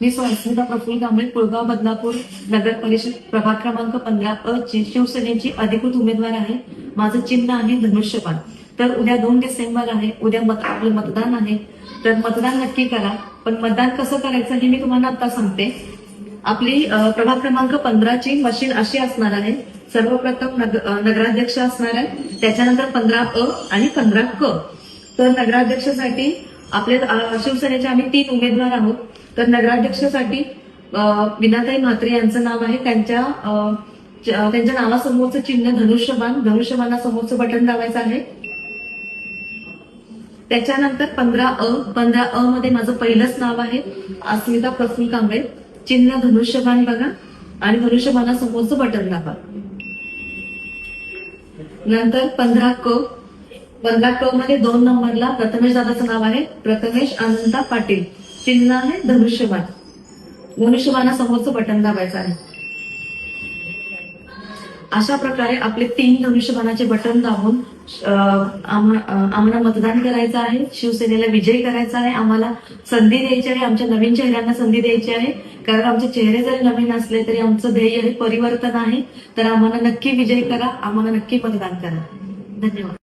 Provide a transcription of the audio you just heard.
मी संस्मिता प्रफुल्ल कांबळे कुळगाव बदलापूर नगर परिषद प्रभाग क्रमांक पंधरा अ ची शिवसेनेची अधिकृत उमेदवार आहे. माझं चिन्ह आहे धनुष्यबाण तर उद्या दोन डिसेंबर आहे. उद्या मत आपलं मतदान आहे. तर मतदान नक्की करा. पण मतदान कसं करायचं हे मी तुम्हाला आता सांगते. आपली प्रभाग क्रमांक पंधराची मशीन अशी असणार आहे. सर्वप्रथम नग- नगराध्यक्ष असणार आहे. त्याच्यानंतर पंधरा अ आणि पंधरा क. तर नगराध्यक्षासाठी आपले शिवसेनेचे आम्ही तीन उमेदवार आहोत. तर नगराध्यक्षासाठी विनाताई म्हात्रे यांचं नाव आहे. त्यांच्या त्यांच्या नावासमोरचं चिन्ह धनुष्यबाण धनुष्यबाणासमोरचं बटन दाबायचं आहे. त्याच्यानंतर पंधरा अ पंधरा अ मध्ये माझं पहिलंच नाव आहे अस्मिता प्रफुल कांबळे चिन्ह धनुष्यबाण बघा आणि धनुष्यबाणासमोरचं बटन दाबा. नंतर पंधरा क पंधरा क मध्ये दोन नंबरला प्रथमेश दादाचं नाव आहे. प्रथमेश अनंता पाटील. चिन्ह आहे धनुष्यबाण. धनुष्यबाणासमोरचं बटन दाबायचं आहे. अशा प्रकारे आपले तीन धनुष्यबाणाचे बटन दाबून आम्हाला मतदान करायचं आहे. शिवसेनेला विजयी करायचा आहे. आम्हाला संधी द्यायची आहे. आमच्या नवीन चेहऱ्यांना संधी द्यायची आहे. कारण आमचे चेहरे जरी नवीन असले तरी आमचं ध्येय हे परिवर्तन आहे. तर आम्हाला नक्की विजयी करा. आम्हाला नक्की मतदान करा. धन्यवाद.